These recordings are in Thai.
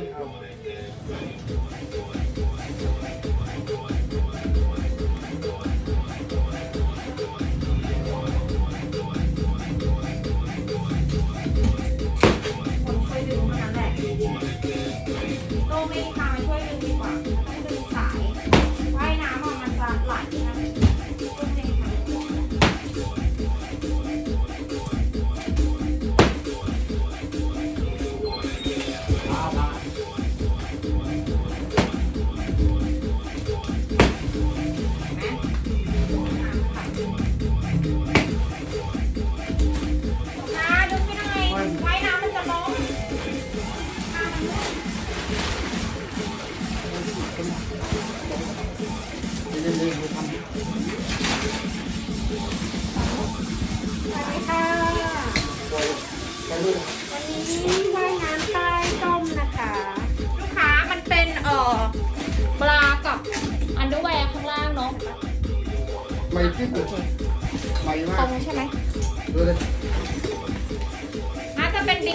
I'm going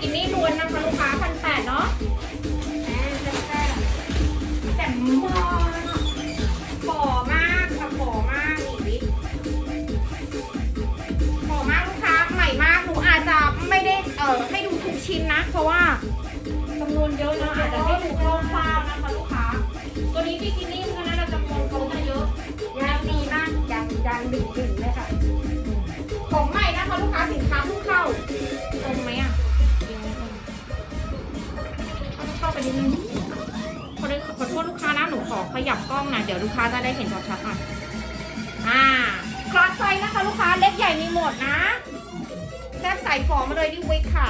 กินี่ล้วนนะคะลูกค้าพันแปดเนาะแหมแต่แต่แต่มากฝ่อมากค่ะฝ่อมากนี่ดิฝ่อมากลูกค้าใหม่มากหนูอาจจะไม่ได้เอ่อให้ดูทุกชิ้นนะ เพราะว่าจำนวนเยอะนะอาจจะให้ดูคร่าวๆนะคะลูกค้า ตัวนี้บิกินี่มันก็น่าจะจำนวนเขาจะเยอะยางดีมากยางยางดึงดึงเลยค่ะ ของใหม่นะคะลูกค้าสินค้าเพิ่งเข้าตรงไหมอะ เอาเข้าไปนิดนึงขอโทษขอโทษลูกค้านะหนูขอขยับกล้องหน่อยเดี๋ยวลูกค้าจะได้เห็นชัดๆหน่อยอ่าคลอสไซส์นะคะลูกค้าเล็กใหญ่มีหมดนะแซ่บใส่ฟอมาเลยดิวิกค่ะ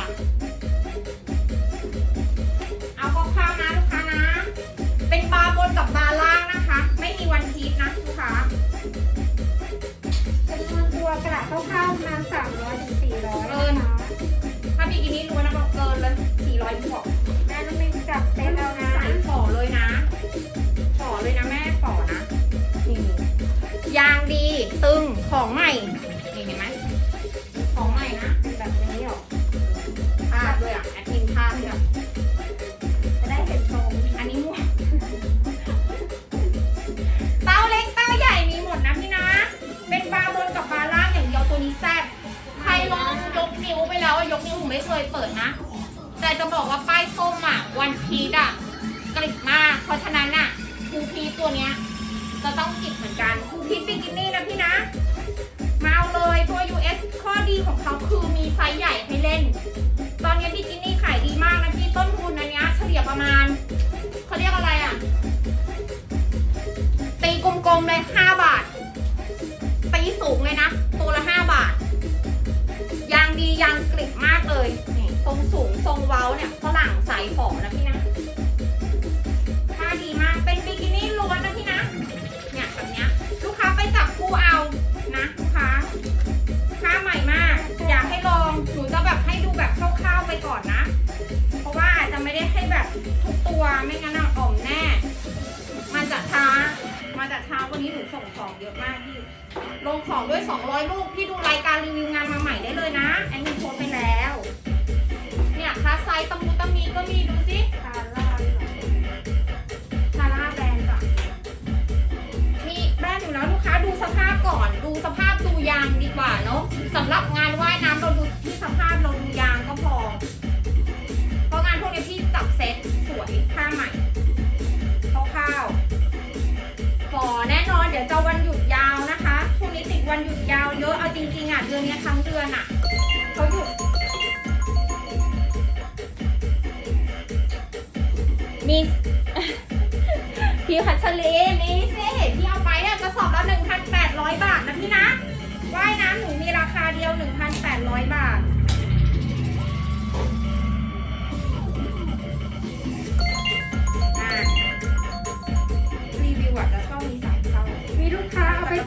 เอาคร่าวๆนะลูกค้านะ เป็นบาร์บนกับบาร์ล่างนะคะ ไม่มีวันพีชนะลูกค้าจำนวนตัวกระคร่าวๆประมาณ300ถึง400เกินนะคะถ้าบิกินี่ล้วนนะบอกเกินเลย400บวกแม่ต้องมี จับเซ็ตแล้วนะใส่ฝ่อเลยนะฝ่อเลยนะแม่ฝ่อนะนี่ยางดีตึงของใหม่นี่เห็นไหมของใหม่นะเป็นแบบนี้หรอภาพด้วยอะแอดมินภาพด้วยอะจะได้เห็นทรงอันนี้มั่วเต้าเล็กเต้าใหญ่มีหมดนะพี่นะ เป็นบาร์บนกับบาร์ล่างอย่างเดียวตัวนี้แซ่บใครลองยกนิ้วไปแล้วอะยกนิ้วผมไม่เคยเปิดนะ แต่จะบอกว่าป้ายส้มอะ วันพีดอะกริบมาก เพราะฉะนั้นอะคูพีตัวเนี้ยจะต้องกิบเหมือนกันคูพีบิกินี่นะพี่นะ มาเอาเลยตัว US ข้อดีของเขาคือมีไซส์ใหญ่ให้เล่น ตอนนี้บิกินี่ขายดี นนี้หนูส่งของเยอะมากพี่ ลงของด้วย 200 ลูก พี่ดูรายการรีวิวงานมาใหม่ได้เลยนะ แอนนี่โพสต์ไปแล้ว เนี่ยคลาสไซส์ตะมูตะมีก็มีดูสิทาล่าหน่อยชาร่าแบรนด์จ้ะมีแบรนด์อยู่แล้วลูกค้าดูสภาพก่อน ดูสภาพดูยางดีกว่าเนาะสำหรับงานว่ายน้ำเราดูที่สภาพเราดูยางก็พอ เพราะงานพวกนี้พี่จับเซ็ตสวยผ้าใหม่ ยวจะวันหยุดยาวนะคะช่วงนี้ติดวันหยุดยาวเยอะเอาจริงๆอะเดือนนี้ทั้งเดือนอะเขาหยุดมีพี่พัชรีนี่สิพี่เอาไปอะกระสอบละ1,800 บาทนะพี่นะว่ายน้ำหนูมีราคาเดียว 1,800 บาท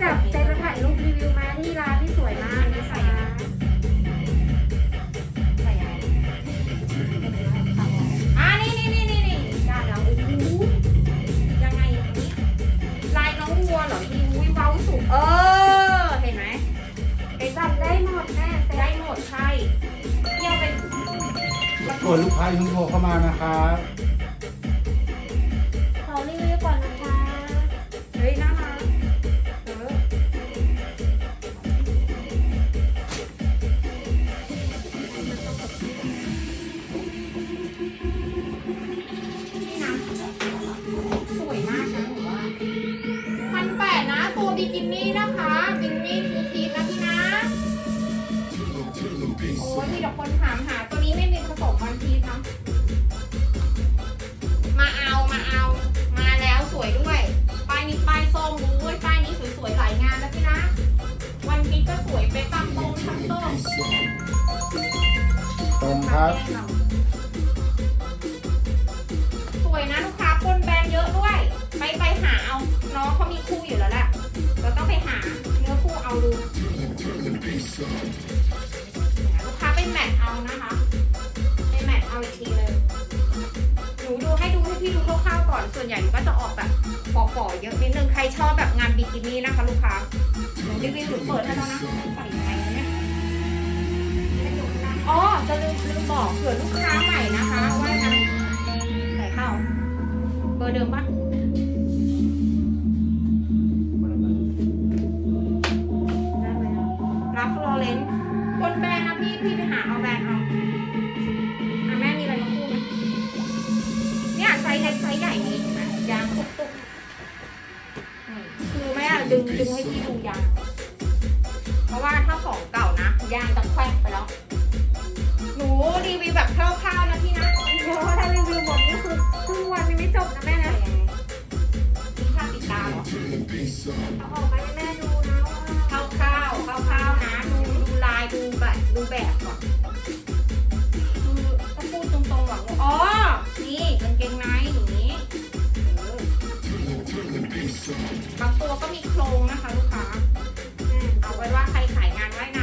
จับเซ็ตแล้วถ่ายรูปรีวิวมาที่ร้านที่สวยมากนะคะใส่อะไรอ่านี่นี่นี่นี่นี่ได้แล้วโอ้โหยังไงอย่างนี้ลายน้องวัวเหรอพี่วิเว้าสุกเออ เห็นไหมไปจับได้หมดแม่เซ็ตได้หมดใช่เที่ยวเป็นส่วนลูกค้าที่งโทรเข้ามานะครับ นะคะบิงนี่ทูทีนะพี่นะโอ้ยมีแต่คนถามหาตัวนี้ไม่มีผสมวันพีชนะมาเอามาเอา มาแล้วสวยด้วยป้ายนี้ป้ายส้มอุ้ยป้ายนี้สวยๆหลายงานนะพี่นะ วันพีชก็สวยไปตั้งโต้งตั้มโต้งตรงครับ สวยนะลูกค้าปนแบรนด์เยอะด้วย ไปไปหาเอาน้องเขามีคู่อยู่แล้วแหละ ไปหาเนื้อคู่เอาดูลูกค้าไปแมทเอานะคะไปแมทเอาอีกทีเลยหนูดูให้ดูให้พี่ดูคร่าวๆก่อนส่วนใหญ่หนูก็จะออกแบบปอกๆเยอะนิดนึงใครชอบแบบงานบิกินี่นะคะ ลูกค้าหนูรีวิวหนูเปิดให้แล้วนะใส่ไหนเนี่ยอ๋อจะลืมลืมบอกเผื่อลูกค้าใหม่นะคะ ว่าจะใส่เข้าเบอร์เดิมปะาเอาแบนเอาอะแม่มีอะไรมาพูดไหมเนี่ยไซส์เล็กไซส์ใหญ่นี่เห็ไหมยางตุกตุกคือแม่ดึงดึงให้พี่ดูยาง เพราะว่าถ้าของเก่านะยางจะแควกไปแล้ว หนูรีวิวแบบคร่าวๆนะพี่นะเพราะว่ถ้ารีวิวหมดนี่คือครึ่งวันยังไม่จบนะแม่นะมีค่าปิดตาเหรอเอาออกมาให้แม่ดูายรูปแบบก่อนคือต้อพูดตรงๆหรอกว่าอ๋อ นี่กางเกงในอย่างนี้บางตัวก็มีโครงนะคะ ลูกค้า อืมเอาไว้ว่าใครขายงานว่ายน้ำ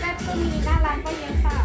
แม่บก็มีหน้ารักก็เยอะค่ะ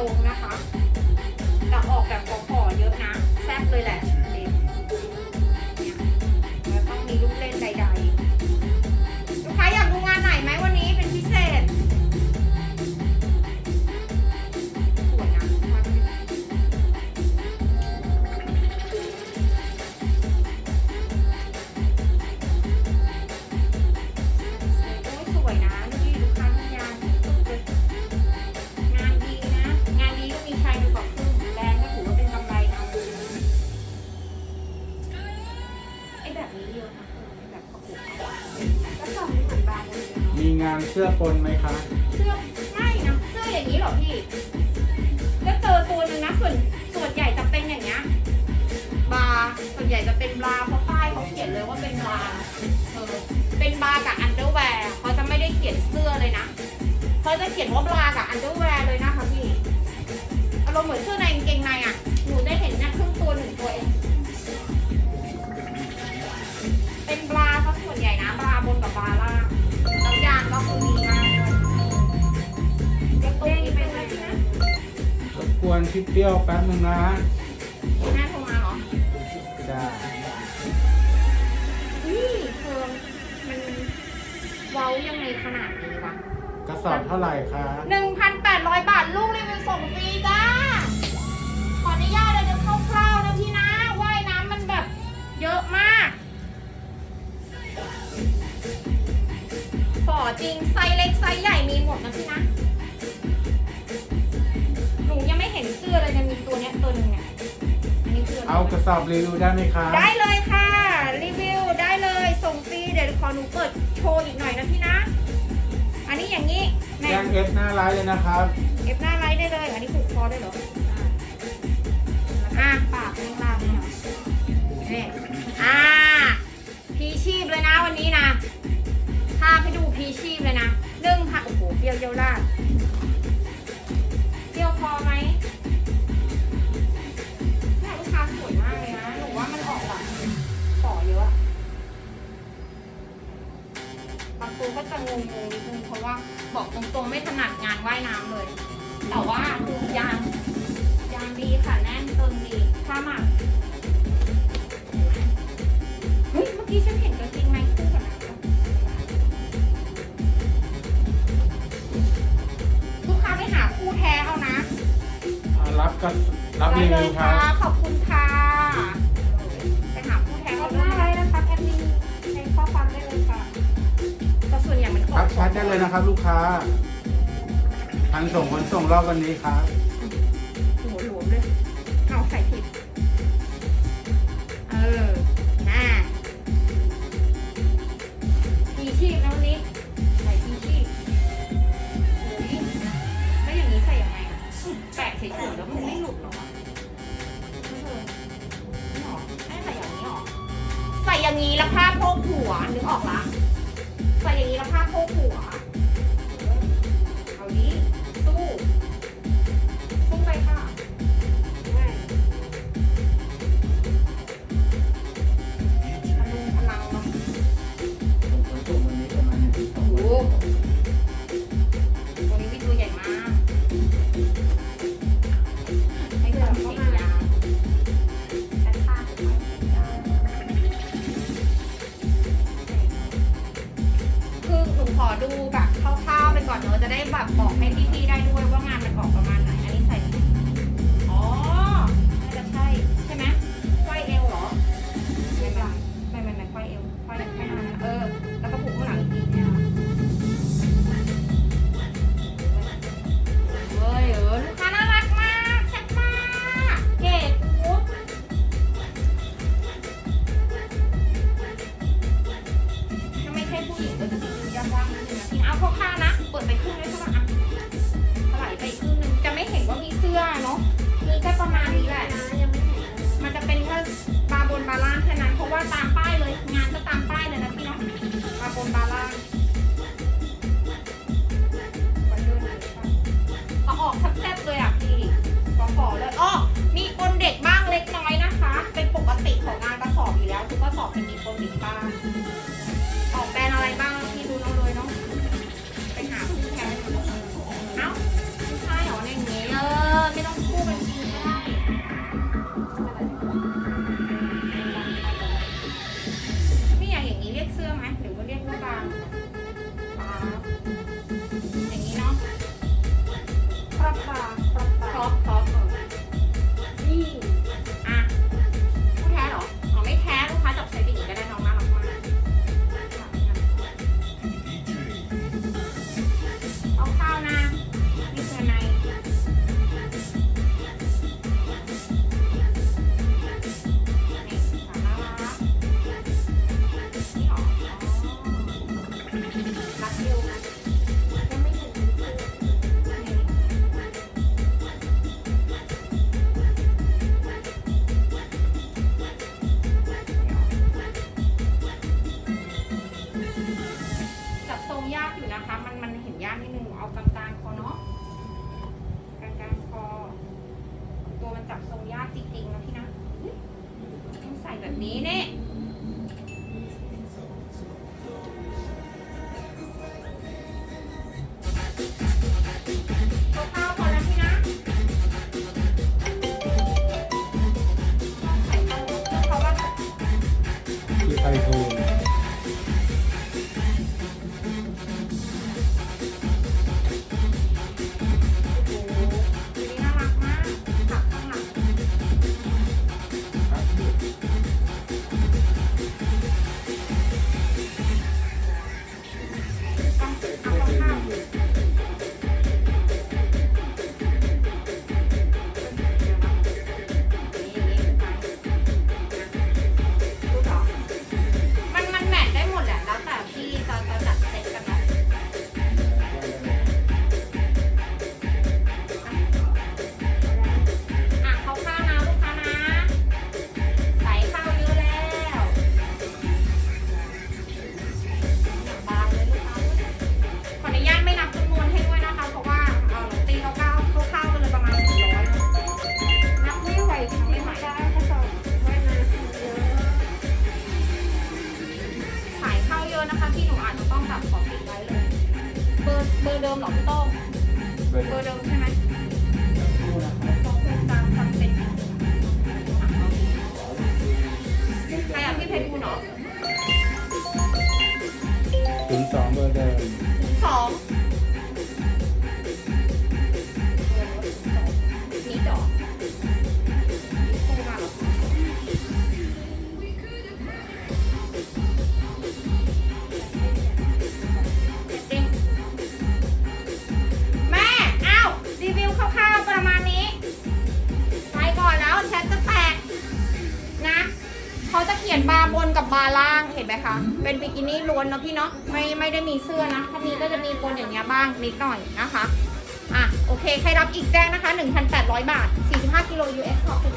ลงนะคะ มีงานเสื้อปนไหมคะเสื้อไม่นะเสื้ออย่างนี้เหรอพี่ก็เจอตัวหนึ่งนะส่วนส่วนใหญ่จะเป็นอย่างเงี้ยบาส่วนใหญ่จะเป็นบาเพราะป้ายเขาเขียนเลยว่าเป็นบาเออเป็นบากับอันเดอร์แวร์เขาจะไม่ได้เขียนเสื้อเลยนะเขาจะเขียนว่าบากับอันเดอร์แวร์เลยนะคะพี่อารมณ์เหมือนเสื้อในกางเกงในอะหนูได้เห็นนะครึ่งตัวหนึ่งตัวเองะส่วนใหญ่นะบราบนกับบราล่างแล้วยางก็คือดีมากเลยเด็กเด้งๆไปเป็นเลไหมยพี่นะรบกวนพี่เปรี้ยวแป๊บนึงนะแม่โทรมาเหรอได้นี่เธอมันเว้ายังไงขนาดนี้วะกระสอบเท่าไหร่คะ1,800บาทลูกรีวิวส่งฟรีจ้า ขออนุญาตเลยจะคร่าวๆนะพี่นะว่ายน้ำมันแบบเยอะมาก จริงไซส์เล็กไซส์ใหญ่มีหมดนะพี่นะ หนูยังไม่เห็นเสื้อเลยจะมีตัวเนี้ยตัวหนึ่งเนี่ยอันนี้คืออะไรเอากระสอบรีวิวได้ไหมคะได้เลยค่ะ รีวิวได้เลยส่งฟรีเดี๋ยวขอหนูเปิดโชว์อีกหน่อยนะพี่นะ อันนี้อย่างนี้แม่แจ้งเอฟหน้าไลน์เลยนะครับเอฟหน้าไลท์ได้เลย อันนี้ผูกคอได้เหรออะปากข้างล่างเนี่ยนี่อ่าพีชีพเลยนะวันนี้นะภาพให้ดูพีชีพเลยนะนึ่งค่ะ โอ้โหเปรี้ยวเยี่ยวราดเปรี้ยวพอไหมเนี่ลูกค้าสวยมากเลยนะ หนูว่ามันออกแบบต่อเยอะบางตัวก็จะงงๆนิดนึงเพราะว่าบอกตรงๆไม่ถนัดงานว่ายน้ำเลย แต่ว่าคือยางยางดีค่ะแน่นตึงดีผ้าหมักเฮ้ยเมื่อกี้ฉันเห็นกางเกง ค้าไปหาคู่แท้เอานะอ่ารับกระรับรีได้เลวิยวครัค่ะบขอบคุณค่ะไปหาคู่แท้แอเอาดหด้วน้ายไลน์นะครับแอดมินในข้อความได้เลยค่ะแต่ส่วนใหญ่มันอทัอกแชทได้เลยนะครับลูกค้าทางส่งขนส่งรอบวันนี้ครับหัวหลวมเลยเอาใส่ผิด เออ เฉยๆแล้วมันไม่หลุดหรอวะไม่เธอนี่หรอไม่ใส่อย่างนี้หรอ ใส่อย่างนี้แล้วผ้าโพกหัวนึกออกละใส่อย่างนี้แล้วผ้าโพกหัว Meaning. เป็นบิกินี่ล้วนเนาะพี่เนาะไม่ไม่ได้มีเสื้อนะ ถ้ามีก็จะมีปนอย่างเงี้ยบ้างนิดหน่อยนะคะอะโอเค ใครรับอีกแจ้งนะคะ 1,800 บาท 45กิโล US ขอบคุณ